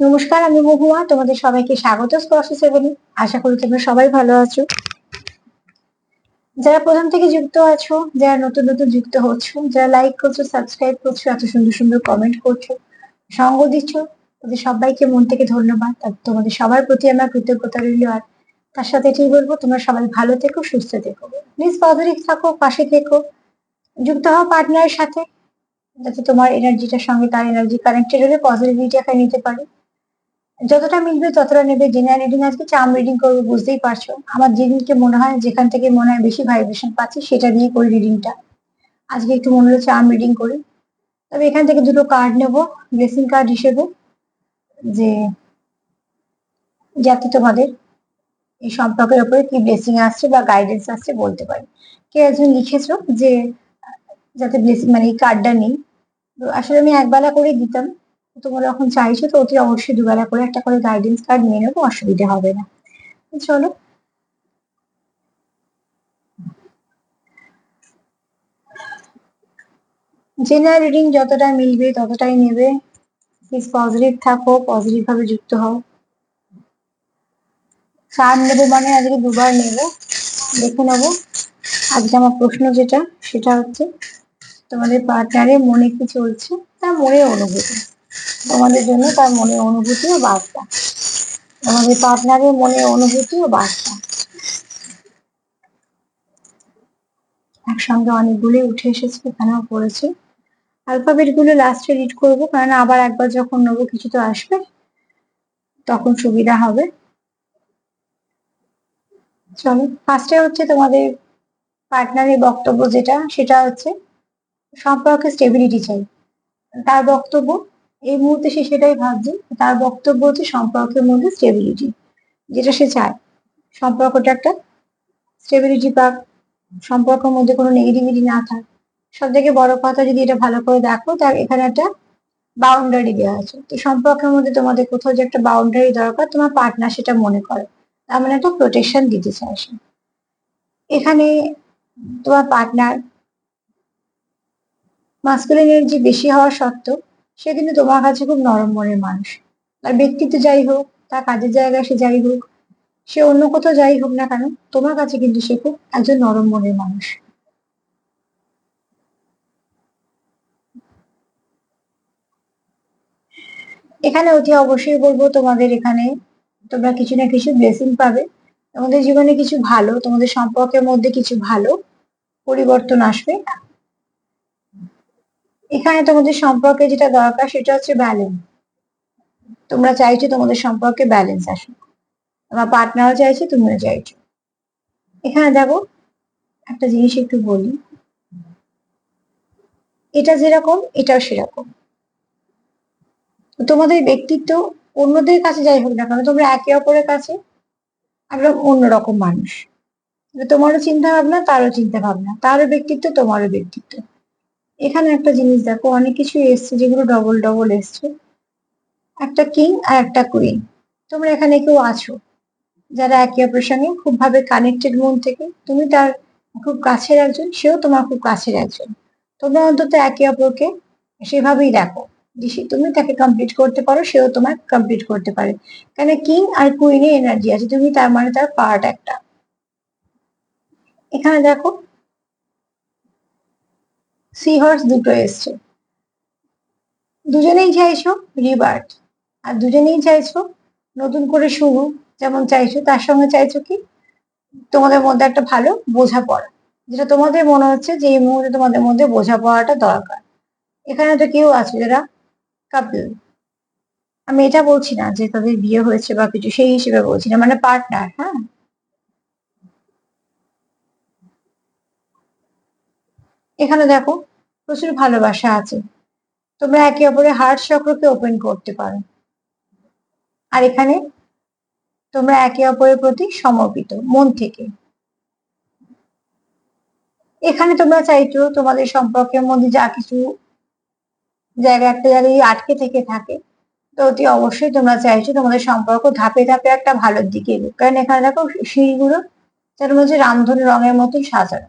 নমস্কার, আমি মহুয়া। তোমাদের সবাইকে স্বাগত স্পর্শ সেভেনে আশা করি তোমরা সবাই ভালো আছো। যারা প্রথম থেকে যুক্ত আছো, যারা নতুন নতুন যুক্ত হচ্ছ, যারা লাইক করছ সাবস্ক্রাইব করছ, এত সুন্দর সুন্দর কমেন্ট করছ, সঙ্গ দিচ্ছ, তাদের সবাইকে মন থেকে ধন্যবাদ। তোমাদের সবার প্রতি আমার কৃতজ্ঞতা রইল। আর তার সাথে এটাই বলব, তোমরা সবাই ভালো থেকো, সুস্থ থেকো। প্লিজ পজিটিভ থাকো, পাশে থেকো। যুক্ত হও পার্টনারের সাথে, যাতে তোমার এনার্জিটার সঙ্গে, তার এনার্জি কানেক্টেড হলে পজিটিভিটি এখানে নিতে পারে। যতটা মিলবে ততটা নেবে। জেনারেল রিডিং আজকে চার্ম রিডিং করব, বুঝতেই পারছ। আমার যেদিনকে মনে হয়, যেখান থেকে মনে হয় বেশি ভাইব্রেশন পাচ্ছি, সেটা দিয়ে করি রিডিংটা আজকে একটু মনে হলো চার্ম রিডিং করি। তবে এখান থেকে দুটো কার্ড নেব ব্লেসিং কার্ড হিসেবে, যে যাতে তোমাদের এই সম্পর্কের উপরে কি ব্লেসিং আসছে বা গাইডেন্স আসছে বলতে পারি। কে একজন লিখেছো যে, যাতে ব্লেসিং মানে এই কার্ডটা নেই। আসলে আমি একবেলা করে দিতাম। তোমরা যখন চাইছো তো অতি অবশ্যই দুবেলা করে একটা করে গাইডেন্স কার্ড নিয়ে নেব, অসুবিধা হবে না। চলো। জেনারেল রিডিং যতটা মিলবে, ততটাই নেবে। প্লিজ পজিটিভ থাকো পজিটিভ ভাবে যুক্ত হও। চার নেব মানে আজকে দুবার নেব। দেখে নেব। আজকে আমার প্রশ্ন যেটা, সেটা হচ্ছে, তোমাদের পার্টনারের মনে কি চলছে? তার মনে অনুভূতি। তোমাদের জন্য তার মনের অনুভূতি ও বার্তা। তোমাদের পার্টনারের মনে অনুভূতি ও বার্তা। একসঙ্গে অনেকগুলি উঠে এসেছে, এখানেও পড়েছে। অ্যালফাবেটগুলো লাস্টে রিড করব, কারণ আবার একবার যখন নেব কিছু তো আসবে, তখন সুবিধা হবে। চলো ফার্স্টে হচ্ছে তোমাদের পার্টনারের বক্তব্য যেটা, সেটা হচ্ছে সম্পর্কে স্টেবিলিটি চাই। তার বক্তব্য এই মুহূর্তে সে সেটাই ভাবছে তার বক্তব্য হচ্ছে সম্পর্কের মধ্যে স্টেবিলিটি যেটা সে চায়। সম্পর্কটা একটা স্টেবিলিটি পাক, সম্পর্কের মধ্যে কোনো নেগেটিভিটি না থাক। সব থেকে বড় কথা যদি এটা ভালো করে দেখো, তার এখানে একটা বাউন্ডারি দেওয়া আছে। তো সম্পর্কের মধ্যে তোমাদের কোথাও যে একটা বাউন্ডারি দরকার, তোমার পার্টনার সেটা মনে করে। তার মানে একটা প্রোটেকশন দিতে চাইছে এখানে তোমার পার্টনার মাস্কুলিন এনার্জি বেশি হওয়া সত্ত্বেও সে কিন্তু তোমার কাছে খুব নরম মনের মানুষ। তার ব্যক্তিত্ব যাই হোক, তার কাজের জায়গায় সে যাই হোক, সে অন্য কোথাও যাই হোক না কেন, তোমার কাছে কিন্তু সে খুব একজন নরম মনের মানুষ। এখানে অতি অবশ্যই বলব, তোমাদের এখানে তোমরা কিছু না কিছু ব্লেসিং পাবে। তোমাদের জীবনে কিছু ভালো, তোমাদের সম্পর্কের মধ্যে কিছু ভালো পরিবর্তন আসবে। এখানে তোমাদের সম্পর্কে যেটা দরকার সেটা হচ্ছে ব্যালেন্স তোমরা চাইছো তোমাদের সম্পর্কে ব্যালেন্স আসুক। তোমার পার্টনারও চাইছে, তুমিও চাইছো। এখানে দেখো, একটা জিনিস একটু বলি। এটা যেরকম, এটাও সেরকম। তোমাদের ব্যক্তিত্ব অন্যদের কাছে যাই হোক না কেন, তোমরা একে অপরের কাছে একদম অন্যরকম মানুষ। তোমারও চিন্তা ভাবনা তারও চিন্তা ভাবনা তারও ব্যক্তিত্ব, তোমারও ব্যক্তিত্ব। এখানে একটা জিনিস দেখো, অনেক কিছু এসছে যেগুলো ডবল ডবল এসছে। একটা কিং আর একটা কুইন তোমরা এখানে কেউ আছো, যারা একে অপরের সঙ্গে খুব ভাবে কানেক্টেড মন থেকে, তুমি তার খুব কাছের একজন, সেও তোমার খুব কাছের একজন। তোমরা অন্তত একে অপরকে সেভাবেই দেখো। যে তুমি তাকে কমপ্লিট করতে পারো, সেও তোমার কমপ্লিট করতে পারে। কেন কিং আর কুইনে এনার্জি আছে, তুমি তার মানে তার পার্ট একটা। এখানে দেখো সি হর্স দুটো এসছে। দুজনেই চাইছো রিবার্ট আর দুজনেই চাইছো নতুন করে শুরু? যেমন চাইছো, তার সঙ্গে চাইছো কি? তোমাদের মধ্যে একটা ভালো বোঝাপড়া। যেটা তোমাদের মনে হচ্ছে যে এই মুহূর্তে তোমাদের মধ্যে বোঝাপড়াটা দরকার। এখানে তো কেউ আছে যারা কাপল আমি এটা বলছি না যে তাদের বিয়ে হয়েছে বা কিছু, সেই হিসেবে বলছি না। মানে পার্টনার হ্যাঁ? এখানে দেখো প্রচুর ভালোবাসা আছে। তোমরা একে অপরের হার্ট চক্রকে ওপেন করতে পারো। আর এখানে তোমরা একে অপরের প্রতি সমর্পিত, মন থেকে। এখানে তোমরা চাইছো তোমাদের সম্পর্কের মধ্যে যা কিছু জায়গা একটা জায়গায় আটকে থেকে থাকে, তো অতি অবশ্যই তোমরা চাইছো তোমাদের সম্পর্ক ধাপে ধাপে একটা ভালোর দিকে এগোক। কারণ এখানে দেখো সিঁড়িগুলো তার মধ্যে রামধনু রঙের মতন সাজানো।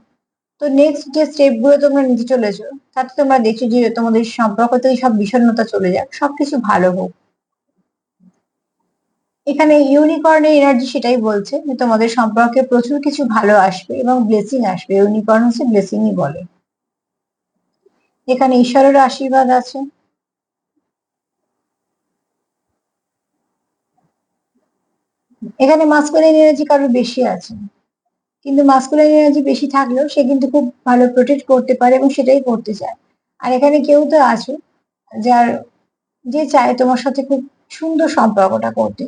তো নেক্সট যে স্টেপগুলো তোমরা নিতে চলেছো, তাতে তোমরা দেখছ যে তোমাদের সম্পর্কতে সব বিষণ্ণতা চলে যাক, সবকিছু ভালো হোক। এখানে ইউনিকর্নের এনার্জি সেটাই বলছে যে তোমাদের সম্পর্কে প্রচুর কিছু ভালো আসবে এবং ব্লেসিং আসবে। ইউনিকর্ন হচ্ছে ব্লেসিংই বলে। এখানে ঈশ্বরের আশীর্বাদ আছে। এখানে মাস্কুলিন এনার্জি কারোর বেশি আছে। কিন্তু মাস্কুলিন এনার্জি বেশি থাকলেও সে কিন্তু খুব ভালো প্রোটেক্ট করতে পারে এবং সেটাই করতে চায়। আর এখানে কেউ তো আছে যার যে চায় তোমার সাথে খুব সুন্দর সম্পর্কটা করতে।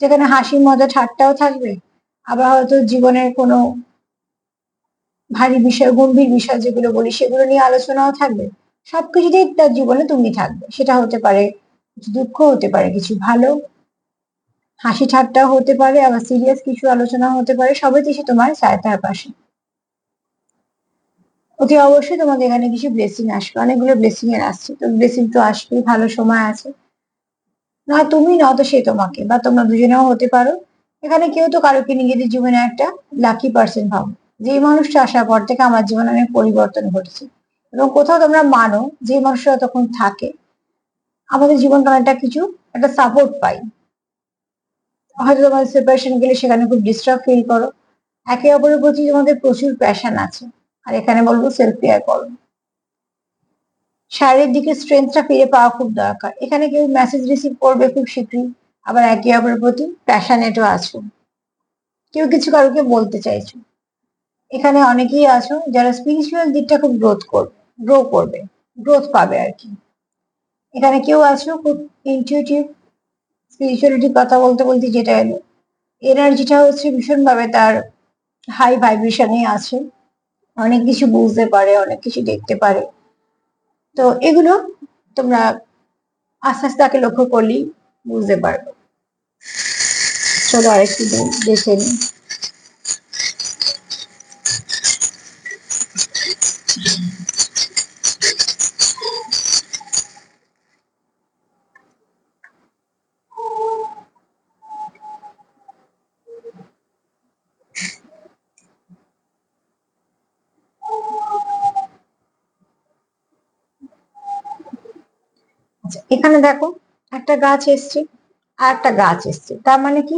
যেখানে হাসি মজা, ঠাট্টাও থাকবে, আবার হয়তো জীবনের কোনো ভারী বিষয়, গম্ভীর বিষয় যেগুলো বলি, সেগুলো নিয়ে আলোচনাও থাকবে। সবকিছুতেই তার জীবনে তুমি থাকবে। সেটা হতে পারে কিছু দুঃখ, হতে পারে কিছু ভালো হাসি ঠাট্টাও হতে পারে, আবার সিরিয়াস কিছু আলোচনা হতে পারে সবাইতে সে তোমার চায় তার পাশে। অতি অবশ্যই তোমাদের এখানে কিছু ব্লেসিং আসবে, অনেকগুলো ব্লেসিং এর আসছে। তো ব্লেসিং তো আসবেই, ভালো সময় আছে। না, তুমি নয়তো সে তোমাকে, বা তোমরা দুজনেও হতে পারো। এখানে কেউ তো কারোকে নিজেদের জীবনে একটা লাকি পার্সন ভাবো। যে মানুষটা আসার পর থেকে আমার জীবনে অনেক পরিবর্তন ঘটেছে। এবং কোথাও তোমরা মানো যে মানুষরা তখন থাকে, আমাদের জীবন একটা কিছু একটা সাপোর্ট পাই হয়তো তোমাদের সেপারেশন গেলে সেখানে খুব ডিস্টার্ব ফিল করো। একে অপরের প্রতি তোমাদের প্রচুর প্যাশন আছে। আর এখানে বলব সেলফ কেয়ার করো। শারীরিক দিকে স্ট্রেংথটা ফিরে পাওয়া খুব দরকার। এখানে কেউ মেসেজ রিসিভ করবে খুব শীঘ্রই। আবার একে অপরের প্রতি প্যাশনেটও আছো। কেউ কিছু কারোকে বলতে চাইছো। এখানে অনেকেই আছো যারা স্পিরিচুয়াল দিকটা খুব গ্রোথ করবে গ্রো করবে। গ্রোথ পাবে আর কি। এখানে কেউ আছো খুব ইনটিউটিভ স্পিরিচুয়ালিটির কথা বলতে বলতে যেটা এলো। এনার্জিটা হচ্ছে ভীষণভাবে তার হাই ভাইব্রেশনে আছে। অনেক কিছু বুঝতে পারে, অনেক কিছু দেখতে পারে। তো এগুলো তোমরা আস্তে আস্তে তাকে লক্ষ্য করলেই বুঝতে পারবে। চলো আরেকটু দেখে নিই আচ্ছা এখানে দেখো, একটা গাছ এসছে আর একটা গাছ এসছে। তার মানে কি?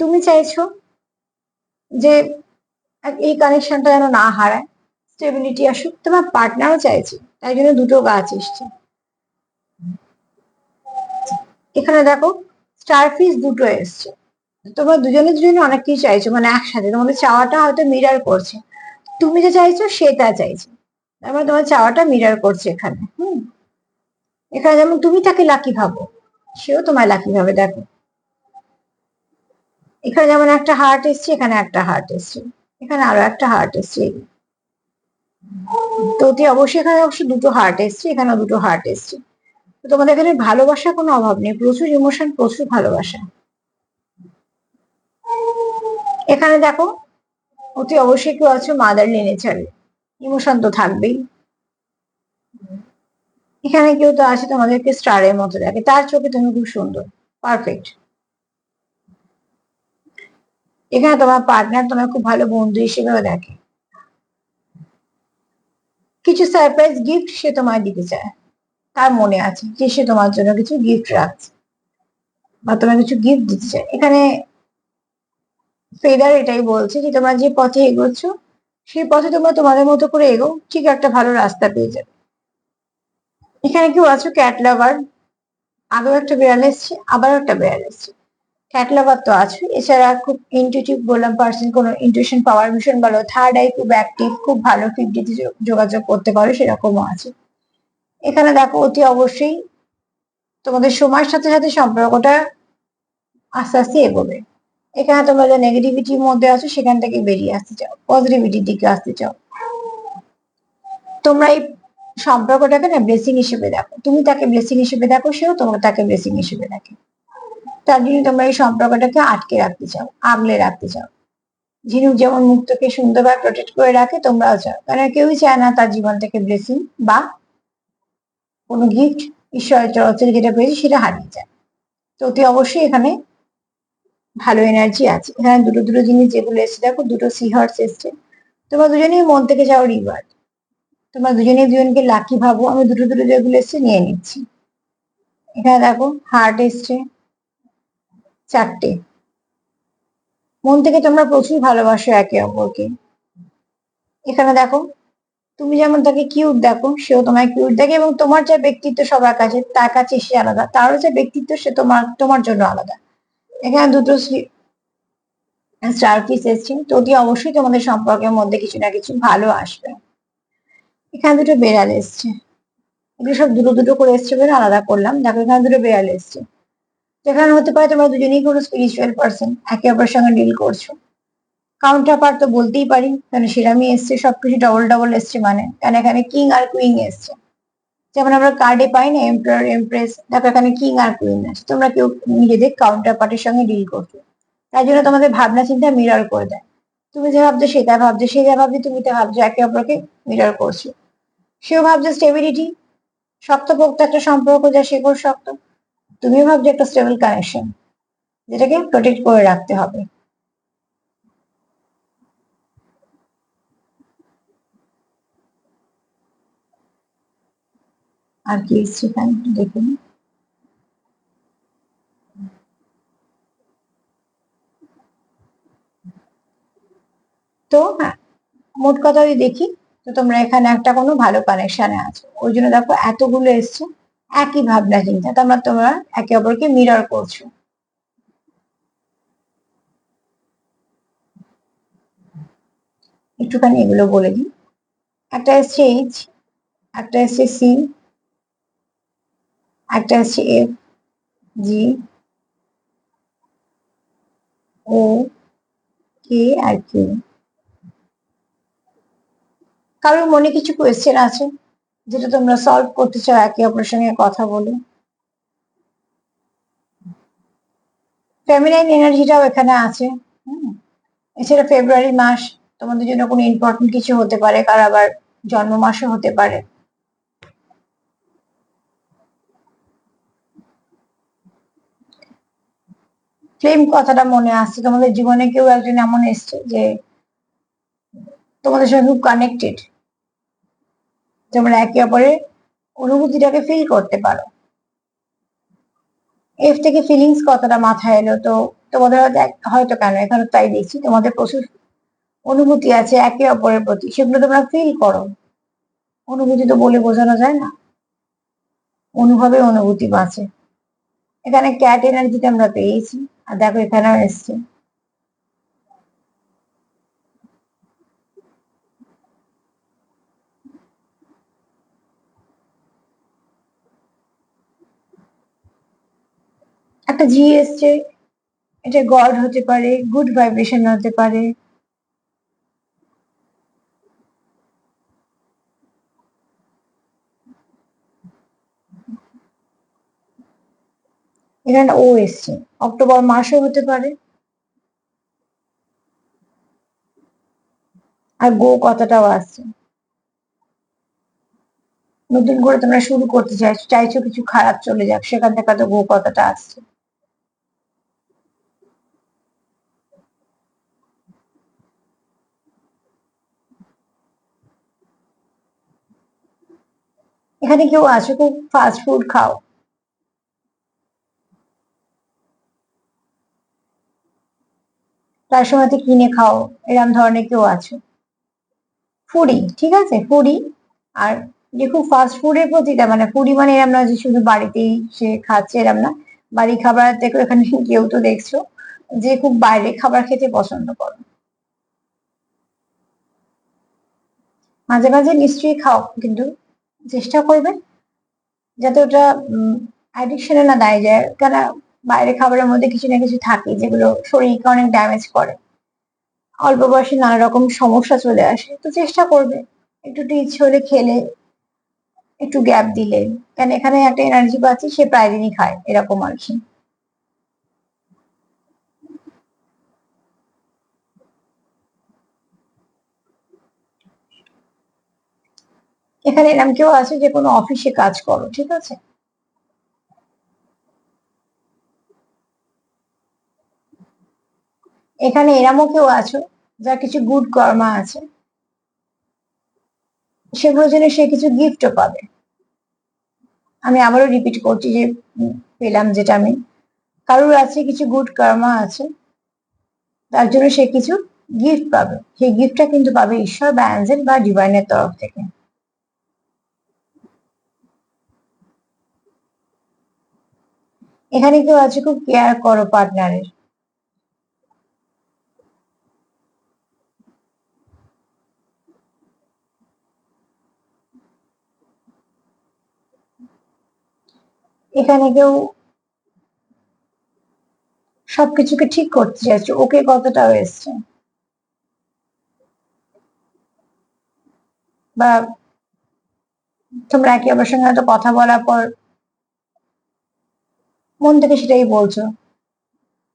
তুমি চাইছো যে এই কানেকশনটা যেন না হারায় স্টেবিলিটি আসুক, তোমার পার্টনারও চাইছে, তাই জন্য দুটো গাছ এসছে। এখানে দেখো স্টার স্টারফিস দুটো এসছে। তোমরা দুজনে দুজনে অনেক কিছু চাইছো মানে একসাথে। তোমাদের চাওয়াটা হয়তো মিরার করছে। তুমি যে চাইছো সে তা চাইছে। তার মানে তোমার চাওয়াটা মিরার করছে এখানে, হুম? এখানে যেমন তুমি তাকে লাকি ভাবো, সেও তোমায় লাকি ভাবে, দেখো। এখানে যেমন একটা হার্ট এসছে, এখানে একটা হার্ট এসছে, এখানে আরও একটা হার্ট এসছে। তো অতি অবশ্যই এখানে অবশ্য দুটো হার্ট এসছে এখানে দুটো হার্ট এসছে। তো তোমাদের এখানে ভালোবাসার কোনো অভাব নেই, প্রচুর ইমোশন প্রচুর ভালোবাসা। এখানে দেখো, অতি অবশ্যই কেউ আছে মাদারলি নেচারে ইমোশন তো থাকবেই। এখানে কেউ তো আসে তোমাদেরকে স্টারের মতো দেখে। তার চোখে তুমি খুব সুন্দর। পারফেক্ট এখানে তোমার পার্টনার তোমার খুব ভালো বন্ধু হিসেবেও দেখে। কিছু সারপ্রাইজ গিফট সে তোমায় দিতে চায়। তার মনে আছে যে সে তোমার জন্য কিছু গিফট রাখছে। বা তোমার কিছু গিফট দিতে চায়। এখানে ফেদার এটাই বলছে যে, তোমরা যে পথে এগোচ্ছ, সেই পথে তোমরা তোমাদের মতো করে এগো ঠিক একটা ভালো রাস্তা পেয়ে যাবে। এখানে কেউ আছো? ক্যাট লাভার আগেও একটা বিড়াল এসছে, আবার একটা বিড়াল এসছে। ক্যাট লাভার তো আছে। এছাড়া খুব ইনটিউটিভ বললাম পার্সন কোনো ইনটিউশন পাওয়ার ভীষণ ভালো। থার্ড আই খুব অ্যাক্টিভ খুব ভালো ফিফটিতে যোগাযোগ করতে পারো, সেরকমও আছে। এখানে দেখো, অতি অবশ্যই তোমাদের সময়ের সাথে সাথে সম্পর্কটা আস্তে আস্তে এগোবে। এখানে তোমরা যে নেগেটিভিটির মধ্যে আছো, সেখান থেকে বেরিয়ে আসতে চাও। পজিটিভিটির দিকে আসতে চাও। তোমরা এই সম্পর্কটাকে না ব্লেসিং হিসেবে দেখো। তুমি তাকে ব্লেসিং হিসেবে দেখো, সেও তোমাকে তাকে ব্লেসিং হিসেবে দেখে। তার জন্য তোমরা এই সম্পর্কটাকে আটকে রাখতে চাও, আগলে রাখতে চাও। ঝিনুক যেমন মুক্তকে সুন্দরভাবে প্রোটেক্ট করে রাখে, তোমরাও চাও। কারণ কেউই চায় না তার জীবন থেকে ব্লেসিং বা কোনো গিফট ঈশ্বরের চরচরে যেটা পেয়েছে সেটা হারিয়ে যায়। তো অতি অবশ্যই এখানে ভালো এনার্জি আছে। এখানে দুটো দুটো জিনিস যেগুলো এসছে, দেখো দুটো সি হর্স এসছে। তোমরা দুজনেই মন থেকে যাও রিওয়ার্ড তোমরা দুজনে দুজনকে লাকি ভাবো, আমি দুটো দুটো যেগুলো এসছে নিয়ে নিচ্ছি। এখানে দেখো হার্ট এসছে, চারটে। মন থেকে তোমরা প্রচুর ভালোবাসো একে অপরকে। এখানে দেখো, তুমি যেমন তাকে কিউট দেখো, সেও তোমায় কিউট দেখে এবং তোমার যে ব্যক্তিত্ব সবার কাছে, তার কাছে সে আলাদা। তারও যে ব্যক্তিত্ব, সে তোমার তোমার জন্য আলাদা। এখানে দুটো স্টার পিস এসছে, তো অবশ্যই তোমাদের সম্পর্কের মধ্যে কিছু না কিছু ভালো আসবে। এখানে দুটো বেড়াল এসছে। এগুলো সব দুটো দুটো করে এসছে বলে আলাদা করলাম। দেখো, এখানে দুটো বেড়াল এসছে। যেখানে হতে পারে তোমরা দুজনেই কোনো স্পিরিচুয়াল পার্সন একে অপরের সঙ্গে ডিল করছ। কাউন্টার পার্ট তো বলতেই পারি কারণ সেরামই এসছে, সবকিছু ডবল ডবল এসছে মানে। কারণ এখানে কিং আর কুইন এসছে। যেমন আমরা কার্ডে পাই না এম্পায়ার এমপ্রেস দেখো এখানে কিং আর কুইন আছে। তোমরা কেউ নিজেদের কাউন্টার পার্টির সঙ্গে ডিল করছ। তাই জন্য তোমাদের ভাবনা চিন্তা মিরর করে দেয়। তুমি যে ভাবছ সেটা ভাবছ, সে যা ভাবছে তুমি তা ভাবছ, একে অপরকে মিরর করছ। সেও ভাবছে স্টেবিলিটি শক্তপোক্ত একটা সম্পর্ক, যা শেকড় শক্ত। তুমিও ভাবছ একটা স্টেবল কানেকশন যেটাকে প্রোটেক্ট করে রাখতে হবে। আর কি এসছে এখানে একটু দেখে তো হ্যাঁ মোট কথা দেখি তো তোমরা এখানে একটা কোনো ভালো কানেকশনে আছো। ওই জন্য দেখো এতগুলো এসছে, একই ভাবনা চিন্তা। তোমরা তোমরা একে অপরকে মিরর করছ। একটুখানি এগুলো বলে দিই। একটা এসছে এইচ একটা এসছে সি একটা এসছে এফ জি ও কে আর কিউ কারোর মনে কিছু কোয়েশ্চেন আছে? যেটা তোমরা সলভ করতে চাও, একে অপরের সঙ্গে কথা বলে। ফেমিনাইন এনার্জিটাও এখানে আছে এছাড়া ফেব্রুয়ারি মাস, তোমাদের জন্য কোনো ইম্পর্টেন্ট কিছু হতে পারে, কার আবার জন্ম মাসও হতে পারে। ফ্লেম কথাটা মনে আসছে তোমাদের জীবনে কেউ একজন এমন এসছে যে তোমাদের সঙ্গে খুব কানেক্টেড তোমরা একে অপরের অনুভূতিটাকে ফিল করতে পারো। এফ থেকে ফিলিংস কথাটা মাথায় এলো? তো তোমাদের হয়তো কেন? এখানে তাই দেখছি। তোমাদের প্রচুর অনুভূতি আছে একে অপরের প্রতি। সেগুলো তোমরা ফিল করো। অনুভূতি তো বলে বোঝানো যায় না। অনুভবে অনুভূতি বাঁচে। এখানে ক্যাট এনার্জিতে আমরা পেয়েছি। আর দেখো এখানেও এসছে। একটা জি এসছে এটা গড হতে পারে গুড ভাইব্রেশন হতে পারে। এখানে ও এসছে, অক্টোবর মাসও হতে পারে। আর গো কথাটাও আসছে। নতুন করে তোমরা শুরু করতে চাইছো চাইছো কিছু খারাপ চলে যাক, সেখান থেকে তো গো কথাটা আসছে। এখানে কেউ আছো খুব ফাস্ট ফুড খাও। তার সময় তো কিনে খাও, এরম ধরনের কেউ আছো। ফুডি ঠিক আছে? ফুডি আর যে খুব ফাস্ট ফুডের প্রতিটা মানে ফুডি মানে এরম না যে শুধু বাড়িতেই সে খাচ্ছে এরম না। বাড়ি খাবার থেকে এখানে কেউ তো দেখছ, যে খুব বাইরে খাবার খেতে পছন্দ করো। মাঝে মাঝে নিশ্চয়ই খাও, কিন্তু চেষ্টা করবেন যাতে ওটা অ্যাডিকশনে না দাঁড়িয়ে যায়। কেন বাইরে খাবারের মধ্যে কিছু না কিছু থাকে যেগুলো শরীরকে অনেক ড্যামেজ করে। অল্প বয়সে নানা রকম সমস্যা চলে আসে। তো চেষ্টা করবে একটু টিচ হলে খেলে, একটু গ্যাপ দিলে। কেন এখানে একটা এনার্জি পাচ্ছি, সে প্রায় দিনই খায়, এরকম আর কি। এখানে এরকম কেউ আছে যে কোনো অফিসে কাজ করো, ঠিক আছে? এখানে এরামও কেউ আছো যার কিছু গুড কর্মা আছে, সেগুলোর জন্য সে কিছু গিফটও পাবে। আমি আবারও রিপিট করছি যে পেলাম যেটা আমি। কারোর আছে কিছু গুড কর্মা আছে, তার জন্য সে কিছু গিফট পাবে। সেই গিফটটা কিন্তু পাবে ঈশ্বর বা অ্যাঞ্জেল বা ডিভাইনের তরফ থেকে। এখানে কেউ আছে, খুব কেয়ার করো পার্টনারের এখানে কেউ সবকিছুকে ঠিক করতে চাইছে, ওকে কতটাও এসছে? বা তোমরা একে অপরের সঙ্গে কথা বলার পর মন থেকে সেটাই বলছো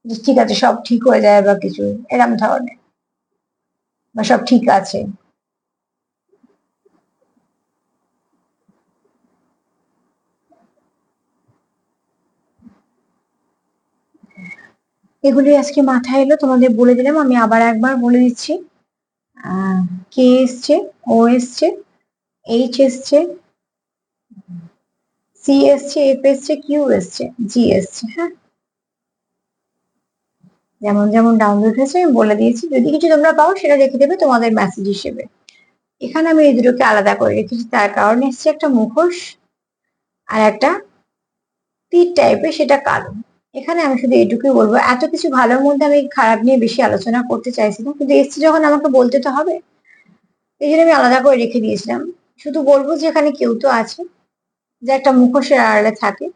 যে ঠিক আছে, সব ঠিক হয়ে যায় বা কিছু, এরম ধরনের। বা সব ঠিক আছে। এগুলি আজকে মাথায় এলো, তোমাদের বলে দিলাম, আমি আবার একবার বলে দিচ্ছি। কে এসছে? ও এসছে? এইচ এসছে? সি এসছে এফ এসছে কিউ এসছে জি এসছে হ্যাঁ? যেমন যেমন ডাউনলোড হয়েছে, আমি বলে দিয়েছি। যদি কিছু তোমরা পাও, সেটা রেখে দেবে তোমাদের মেসেজ হিসেবে। এখানে আমি এই দুটোকে আলাদা করে রেখেছি। তার কারণে এসছে একটা মুখোশ আর একটা তীর টাইপের সেটা কালো। এখানে আমি শুধু এইটুকুই বলব। এত কিছু ভালোর মধ্যে আমি খারাপ নিয়ে বেশি আলোচনা করতে চাইছি না কিন্তু এসছে যখন আমাকে বলতে তো হবে। এই জন্য আমি আলাদা করে রেখে দিয়েছিলাম। শুধু বলব যে এখানে কেউ তো আছে। যে একটা মুখোশের আড়ালে থাকে,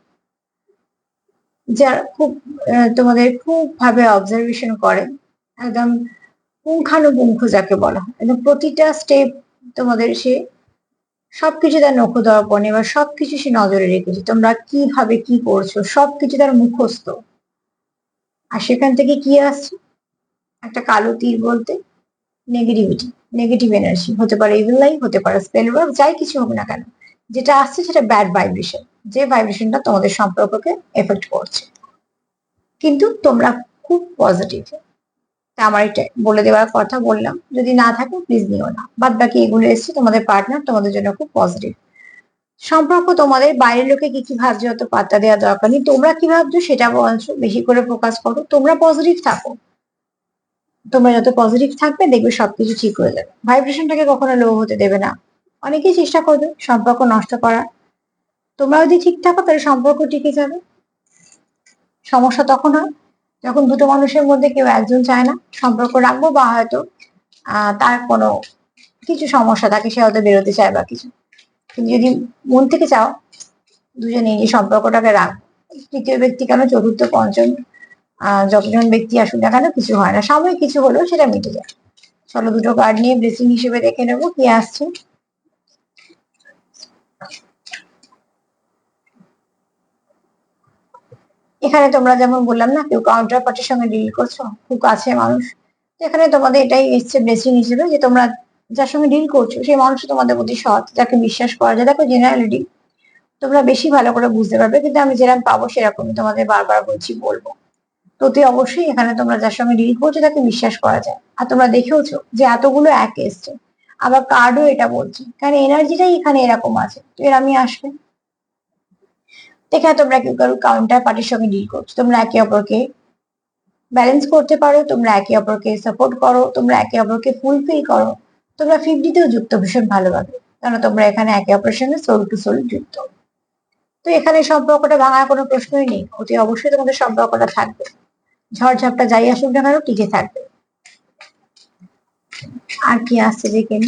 যার খুব তোমাদের খুব ভাবে অবজারভেশন করে, একদম পুঙ্খানুপুঙ্খ যাকে বলা হয়। একদম প্রতিটা স্টেপ তোমাদের সে সবকিছু তার নখ দর্পণে বা সবকিছু সে নজরে রেখেছে। তোমরা কীভাবে কি করছ? সবকিছু তার মুখস্থ। আর সেখান থেকে কি আসছে? একটা কালো তীর বলতে নেগেটিভিটি নেগেটিভ এনার্জি হতে পারে ইভিল লাইফ হতে পারে স্পেল ওয়ার্ক যাই কিছু হোক না কেন। যেটা আসছে সেটা ব্যাড ভাইব্রেশন যে ভাইব্রেশনটা তোমাদের সম্পর্ককে এফেক্ট করছে। কিন্তু তোমরা খুব পজিটিভ তা আমার এটা বলে দেওয়ার কথা বললাম। যদি না থাকে প্লিজ নিও না। বাদ বাকি এগুলো এসছে, তোমাদের পার্টনার তোমাদের জন্য খুব পজিটিভ সম্পর্ক তোমাদের, বাইরের লোকে কি কি ভাবছে, অত পাত্তা দেওয়া দরকার নেই। তোমরা কি ভাবছ, সেটা বলছো, বেশি করে ফোকাস করো। তোমরা পজিটিভ থাকো। তোমরা যত পজিটিভ থাকবে, দেখবে সবকিছু ঠিক হয়ে যাবে। ভাইব্রেশনটাকে কখনো লো হতে দেবে না। অনেকেই চেষ্টা করবে সম্পর্ক নষ্ট করার। তোমরা যদি ঠিক থাকো, তাহলে সম্পর্ক টিকে যাবে। সমস্যা তখন হয় যখন দুটো মানুষের মধ্যে কেউ একজন চায় না সম্পর্ক রাখব বা হয়তো তার কোনো কিছু সমস্যা থাকে, সে হয়তো বেরোতে চায় বা কিছু। কিন্তু যদি মন থেকে চাও দুজনে এই সম্পর্কটাকে রাখ। তৃতীয় ব্যক্তি কেন? চতুর্থ, পঞ্চম যতজন ব্যক্তি আসুক না কেন, কিছু হয় না। সাময়িক কিছু হলেও সেটা মিটে যায়। চলো দুটো কার্ড নিয়ে ব্লেসিং হিসেবে দেখে নেব, কি আসছে। এখানে তোমরা যেমন বললাম না, কেউ কাউন্টার পার্টির সঙ্গে ডিল করছ, খুব কাছে মানুষ এখানে তোমাদের এটাই এসছে ব্লেসিং হিসেবে যে তোমরা যার সঙ্গে ডিল করছ, সেই মানুষ তোমাদের প্রতি সৎ, যাকে বিশ্বাস করা যায়। দেখো জেনারেলিটি তোমরা বেশি ভালো করে বুঝতে পারবে, কিন্তু আমি যেরকম পাবো সেরকমই তোমাদের বারবার বলছি, বলব। তো তুই অবশ্যই এখানে তোমরা যার সঙ্গে ডিল করছ, তাকে বিশ্বাস করা যায়। আর তোমরা দেখেওছো যে এতগুলো এক এসছে। আবার কার্ডও এটা বলছে, কারণ এনার্জিটাই এখানে এরকম আছে। তো এর আমি আসবে। এখানে তোমরা কেউ কারও কাউন্টার পার্টির সঙ্গে ডিল করছ। তোমরা একে অপরকে ব্যালেন্স করতে পারো, তোমরা একে অপরকে সাপোর্ট করো, তোমরা একে অপরকে ফুলফিল করো। তোমরা ফিফটিতেও যুক্ত, ভীষণ ভালোভাবে কারণ তোমরা এখানে একে অপরের সঙ্গে সোল টু সোল যুক্ত। তো এখানে সম্পর্কটা ভাঙার কোনো প্রশ্নই নেই। অতি অবশ্যই তোমাদের সম্পর্কটা থাকবে। ঝড়ঝাপটা যাই আসুক না কেন, টিকে থাকবে। আর কি আসছে কেন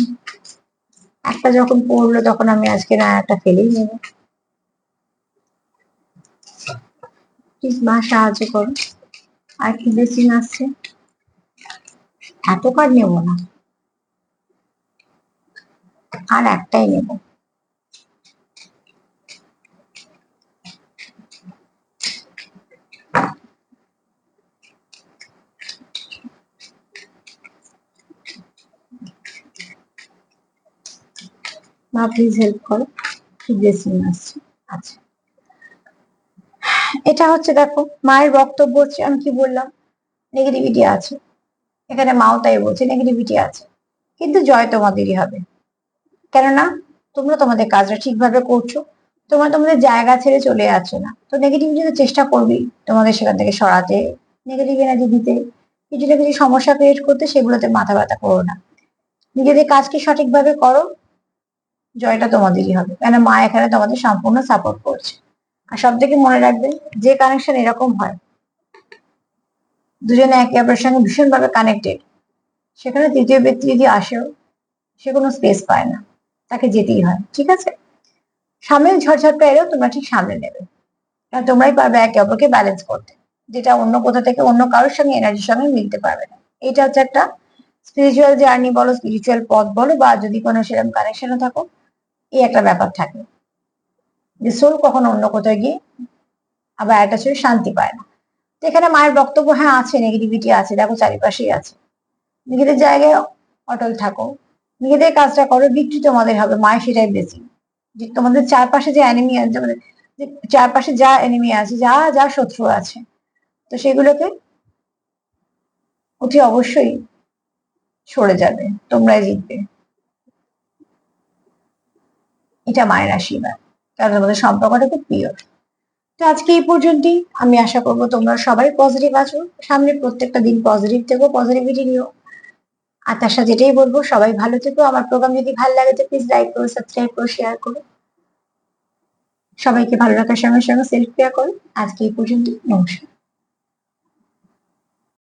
একটা যখন পড়ল, তখন আমি আজকে না একটা ফেলেই নেব প্লিজ মা সাহায্য করো। আর কি বেশি আসছে এত কার্ড নেব না। আর একটাই নেব। মা প্লিজ হেল্প করো। কি ব্লেসিং আসছে আচ্ছা। এটা হচ্ছে দেখো, মায়ের বক্তব্য হচ্ছে আমি কি বললাম? নেগেটিভিটি আছে। এখানে মাও তাই বলছে নেগেটিভিটি আছে। কিন্তু জয় তোমাদেরই হবে। কেননা, তোমরা তোমাদের কাজটা ঠিকভাবে করছ, তোমরা তোমাদের জায়গা ছেড়ে চলে যাচ্ছ না। তো নেগেটিভিটি তো চেষ্টা করবেই তোমাদের সেখান থেকে সরাতে নেগেটিভ এনার্জি দিতে। কিছু না কিছু সমস্যা ক্রিয়েট করতে সেগুলোতে মাথা ব্যথা করো না। নিজেদের কাজকে সঠিকভাবে করো, জয়টা তোমাদেরই হবে। কেন মা এখানে তোমাদের সম্পূর্ণ সাপোর্ট করছে। আর সব থেকে মনে রাখবেন, যে কানেকশন এরকম হয়, দুজনে একে অপরের সঙ্গে ভীষণভাবে কানেক্টেড সেখানে তৃতীয় ব্যক্তি যদি আসেও, সে কোনো স্পেস পায় না, তাকে যেতেই হয়, ঠিক আছে? সামনে ঝড়ঝাপটা এলেও তোমরা ঠিক সামনে নেবে, কারণ তোমরাই পারবে একে অপরকে ব্যালেন্স করতে, যেটা অন্য কোথা থেকে অন্য কারোর সঙ্গে এনার্জির সঙ্গে মিলতে পারবে না। এটা হচ্ছে একটা স্পিরিচুয়াল জার্নি বলো স্পিরিচুয়াল পথ বলো, বা যদি কোনো সেরকম কানেকশনে থাকো, এই একটা ব্যাপার থাকে। যে সোল কখনো অন্য কোথাও গিয়ে আবার অ্যাটাচ হয়ে শান্তি পায় না। তো এখানে মায়ের বক্তব্য হ্যাঁ আছে নেগেটিভিটি আছে, দেখো চারিপাশেই আছে। নিজেদের জায়গায় অটল থাকো, নিজেদের কাজটা করো বিক্রি তোমাদের হবে মায়ের সেটাই বেশি। যে তোমাদের চারপাশে যে অ্যানিমি আছে যে চারপাশে যা এনিমি আছে, যা যা শত্রু আছে, তো সেগুলোকে অতি অবশ্যই সরে যাবে, তোমরাই জিতবে। এটা মায়ের আশীর্বাদ। কারণ মধ্যে সম্পর্কটা খুব প্রিয় তো আজকে এই পর্যন্তই। আমি আশা করব তোমরা সবাই পজিটিভ আছো। সামনে প্রত্যেকটা দিন পজিটিভ থেকো পজিটিভিটি নিও। আর তার সাথে এটাই বলব, সবাই ভালো থেকো। আমার প্রোগ্রাম যদি ভালো লাগে তো প্লিজ লাইক করো সাবস্ক্রাইব করো শেয়ার করো। সবাইকে ভালো রাখার সঙ্গে সঙ্গে সেলফ কেয়ার করো। আজকে এই পর্যন্ত নমস্কার।